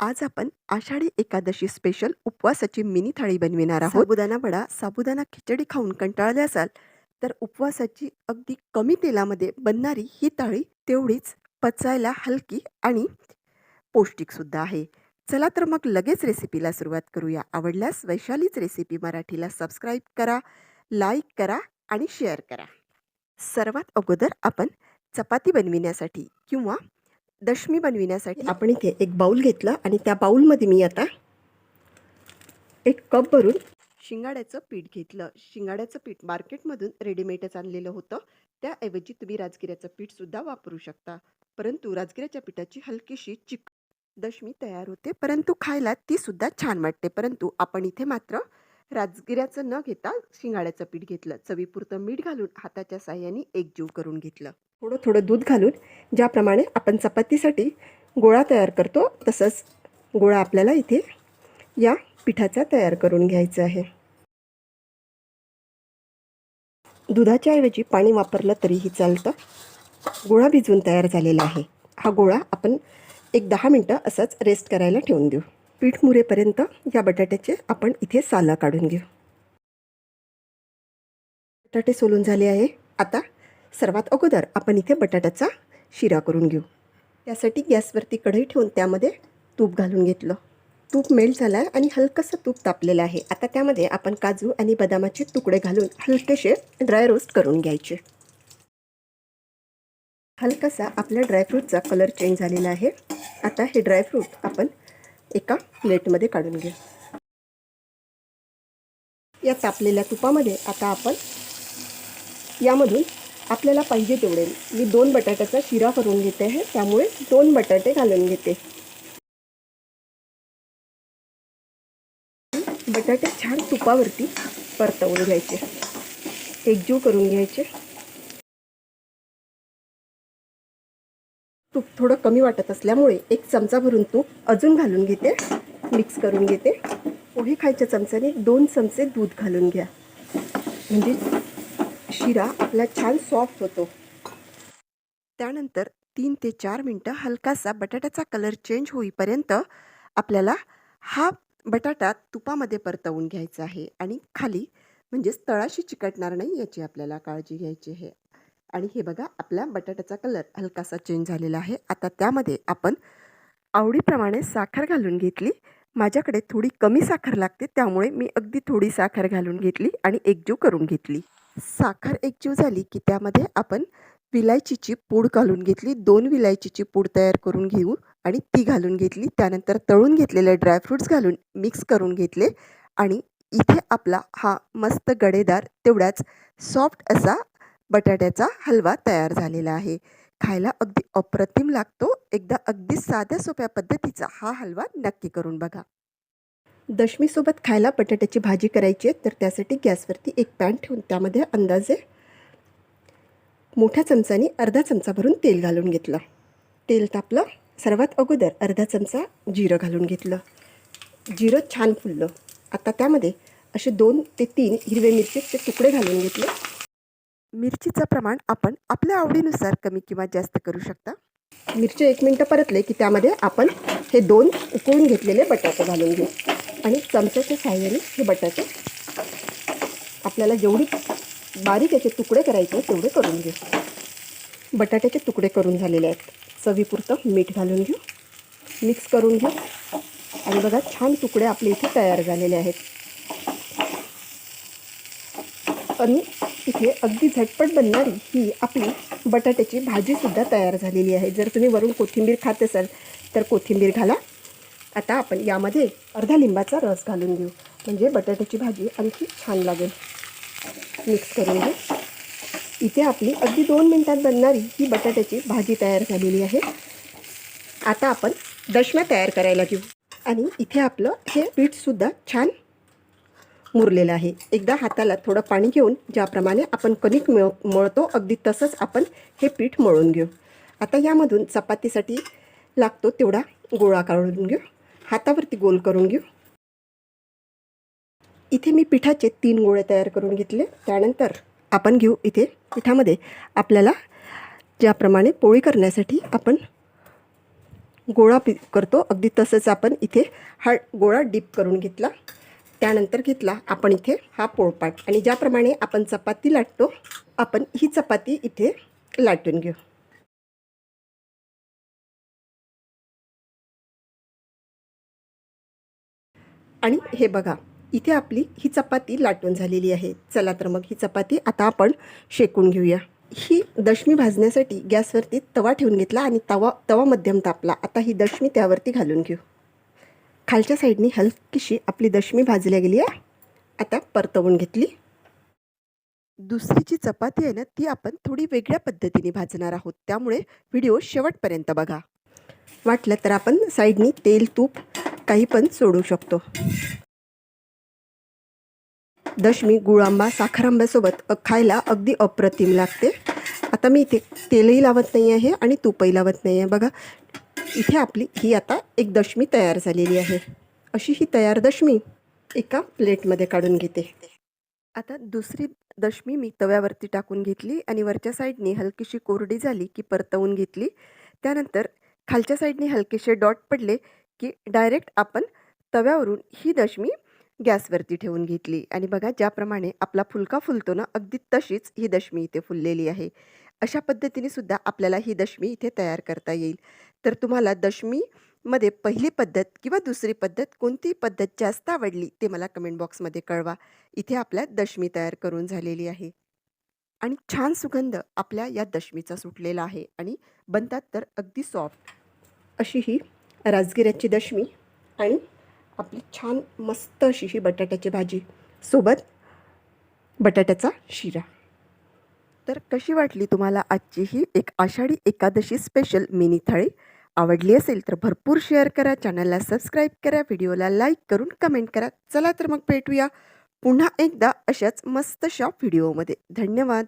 आज आपण आषाढी एकादशी स्पेशल उपवासाची मिनी थाळी बनविणार आहोत. साबुदाणा वडा साबुदाणा खिचडी खाऊन कंटाळले असाल तर उपवासाची अगदी कमी तेलामध्ये बनणारी ही थाळी तेवढीच पचायला हलकी आणि पौष्टिकसुद्धा आहे. चला तर मग लगेच रेसिपीला सुरुवात करूया. आवडल्यास वैशालीच रेसिपी मराठीला सबस्क्राईब करा लाईक करा आणि शेअर करा. सर्वात अगोदर आपण चपाती बनविण्यासाठी किंवा दशमी बनविण्यासाठी आपण इथे एक बाऊल घेतला आणि त्या बाऊलमध्ये मी आता एक कप भरून शिंगाड्याचं पीठ घेतलं. शिंगाड्याचं पीठ मार्केटमधून रेडीमेडच आणलेलं होतं. त्याऐवजी तुम्ही राजगिऱ्याचं पीठसुद्धा वापरू शकता. परंतु राजगिऱ्याच्या पिठाची हलकीशी चिक दशमी तयार होते. परंतु खायला ती सुद्धा छान वाटते. परंतु आपण इथे मात्र राजगिऱ्याचं न घेता शिंगाड्याचं पीठ घेतलं. चवीपुरतं मीठ घालून हाताच्या साह्याने एकजीव करून घेतलं. थोडं थोडं दूध घालून ज्याप्रमाणे आपण चपातीसाठी गोळा तयार करतो तसंच गोळा आपल्याला इथे या पिठाचा तयार करून घ्यायचा आहे. दुधाच्या ऐवजी पाणी वापरलं तरीही चालतं. गोळा भिजवून तयार झालेला आहे. हा गोळा आपण एक दहा मिनटं असंच रेस्ट करायला ठेवून देऊ. पीठ मुरेपर्यंत या बटाट्याचे आपण इथे साला काढून घेऊ. बटाटे सोलून झाले आहे. आता सर्वात अगोदर आपण इथे बटाट्याचा शिरा करून घेऊ. त्यासाठी गॅसवरती कढई ठेवून त्यामध्ये तूप घालून घेतलं. तूप मेल्ट झालं आहे आणि हलकंसं तूप तापलेलं आहे. आता त्यामध्ये आपण काजू आणि बदामाचे तुकडे घालून हलकेसे ड्राय रोस्ट करून घ्यायचे. हलकासा आपल्या ड्रायफ्रूटचा कलर चेंज झालेला आहे. आता हे ड्रायफ्रूट आपण एका प्लेटमध्ये काढून घ्या. या तापलेल्या तुपामध्ये आता आपण यामधून आपल्याला पाहिजे तेवढे. मी दोन बटाट्याचा शिरा करून घेते आहे त्यामुळे दोन बटाटे घालून घेते. बटाटे छान तुपावरती परतवून घ्यायचे. एकजीव करून घ्यायचे. तूप थोडं कमी वाटत असल्यामुळे एक चमचा भरून तूप अजून घालून घेते. मिक्स करून घेते. पोहे खायच्या चमच्याने दोन चमचे दूध घालून घ्या. म्हणजे शिरा आपला छान सॉफ्ट होतो. त्यानंतर तीन ते चार मिनटं हलकासा बटाट्याचा कलर चेंज होईपर्यंत आपल्याला हा बटाटा तुपामध्ये परतवून घ्यायचा आहे. आणि खाली म्हणजेच तळाशी चिकटणार नाही याची आपल्याला काळजी घ्यायची आहे. आणि हे बघा आपला बटाट्याचा कलर हलकासा चेंज झालेला आहे. आता त्यामध्ये आपण आवडीप्रमाणे साखर घालून घेतली. माझ्याकडे थोडी कमी साखर लागते त्यामुळे मी अगदी थोडी साखर घालून घेतली आणि एकजीव करून घेतली. साखर एकजीव झाली की त्यामध्ये आपण विलायचीची पूड घालून घेतली. दोन विलायचीची पूड तयार करून घेऊ आणि ती घालून घेतली. त्यानंतर तळून घेतलेले ड्रायफ्रूट्स घालून मिक्स करून घेतले. आणि इथे आपला हा मस्त गडेदार तेवढाच सॉफ्ट असा बटाट्याचा हलवा तयार झालेला आहे. खायला अगदी अप्रतिम लागतो. एकदा अगदी साध्या सोप्या पद्धतीचा हा हलवा नक्की करून बघा. दशमीसोबत खायला बटाट्याची भाजी करायची आहे तर त्यासाठी गॅसवरती एक पॅन ठेवून त्यामध्ये अंदाजे मोठ्या चमचाने अर्धा चमचा भरून तेल घालून घेतलं. तेल तापलं. सर्वात अगोदर अर्धा चमचा जिरं घालून घेतलं. जिरं छान फुललं. आता त्यामध्ये असे दोन ते तीन हिरवे मिरचीचे तुकडे घालून घेतले. मिरचीचं प्रमाण आपण आपल्या आवडीनुसार कमी किंवा जास्त करू शकता. मिरची एक मिनटं परतले की त्यामध्ये आपण हे दोन उकळून घेतलेले बटाटे घालून घेऊ. आणि चमच्याच्या साह्याने हे बटाटे आपल्याला जेवढी बारीक याचे तुकडे करायचे तेवढे करून घेऊ. बटाट्याचे तुकडे करून झालेले आहेत. चवीपुरतं मीठ घालून घेऊ. मिक्स करून घेऊ. आणि बघा छान तुकडे आपले इथे तयार झालेले आहेत. आणि इथे अगदी झटपट बनणारी ही आपली बटाट्याची भाजीसुद्धा तयार झालेली आहे. जर तुम्ही वरून कोथिंबीर खात असाल तर कोथिंबीर घाला. आता आपण यामध्ये अर्धा लिंबाचा रस घालून घेऊ. म्हणजे बटाट्याची भाजी आणखी छान लागेल. मिक्स करून घेऊ. इथे आपली अगदी दोन मिनटात बनणारी ही बटाट्याची भाजी तयार झालेली आहे. आता आपण दशम्या तयार करायला घेऊ. आणि इथे आपलं हे पीठसुद्धा छान मुरलेलं आहे. एकदा हाताला थोडं पाणी घेऊन ज्याप्रमाणे आपण कणिक मिळ मळतो अगदी तसंच आपण हे पीठ मळून घेऊ. आता यामधून चपातीसाठी लागतो तेवढा गोळा काढून घेऊ. हातावरती गोल करून घेऊ. इथे मी पिठाचे तीन गोळे तयार करून घेतले. त्यानंतर आपण घेऊ इथे पिठामध्ये आपल्याला ज्याप्रमाणे पोळी करण्यासाठी आपण गोळा पि करतो. अगदी तसंच आपण इथे हा गोळा डीप करून घेतला. त्यानंतर घेतला आपण इथे हा पोळपाट. आणि ज्याप्रमाणे आपण चपाती लाटतो आपण ही चपाती इथे लाटून घेऊ. आणि हे बघा इथे आपली ही चपाती लाटून झालेली आहे. चला तर मग ही चपाती आता आपण शेकून घेऊया. ही दशमी भाजण्यासाठी गॅसवरती तवा ठेवून घेतला आणि तवा तवा मध्यम तापला. आता ही दशमी त्यावरती घालून घेऊ. खालच्या साईडनी हलकीशी आपली दशमी भाजल्या गेली आहे. आता परतवून घेतली. दुसरी जी चपाती आहे ना ती आपण थोडी वेगळ्या पद्धतीने भाजणार आहोत. त्यामुळे व्हिडिओ शेवटपर्यंत बघा. वाटलं तर आपण साईडनी तेल तूप काही पण सोडू शकतो. दशमी गुळ आंबा खायला अगदी अप्रतिम लागते. आता मी इथे तेलही लावत नाही आहे आणि तूपही लावत नाही आहे बघा इथे आपली ही आता एक दशमी तयार झालेली आहे. अशी ही तयार दशमी एका प्लेटमध्ये काढून घेते. आता दुसरी दशमी मी तव्यावरती टाकून घेतली आणि वरच्या साईडनी हलकीशी कोरडी झाली की परतवून घेतली. त्यानंतर खालच्या साईडने हलकेसे डॉट पडले की डायरेक्ट आपण तव्यावरून ही दशमी गॅसवरती ठेवून घेतली. आणि बघा ज्याप्रमाणे आपला फुलका फुलतो ना अगदी तशीच ही दशमी इथे फुललेली आहे. अशा पद्धतीने सुद्धा आपल्याला ही दशमी इथे तयार करता येईल. तर तुम्हाला दशमीमध्ये पहिली पद्धत किंवा दुसरी पद्धत कोणती पद्धत जास्त आवडली ते मला कमेंट बॉक्समध्ये कळवा. इथे आपल्या दशमी तयार करून झालेली आहे. आणि छान सुगंध आपल्या या दशमीचा सुटलेला आहे आणि बनतात तर अगदी सॉफ्ट अशी ही राजगिऱ्याची दशमी आणि आपली छान मस्त अशी ही बटाट्याची भाजी सोबत बटाट्याचा शिरा. तर कशी वाटली तुम्हाला आजची ही एक आषाढी एकादशी स्पेशल मिनी थाळी? आवडली असेल तर भरपूर शेअर करा. चॅनलला सबस्क्राईब करा. व्हिडिओला लाईक करून कमेंट करा. चला तर मग भेटूया पुन्हा एकदा अशाच मस्तशा व्हिडिओमध्ये धन्यवाद.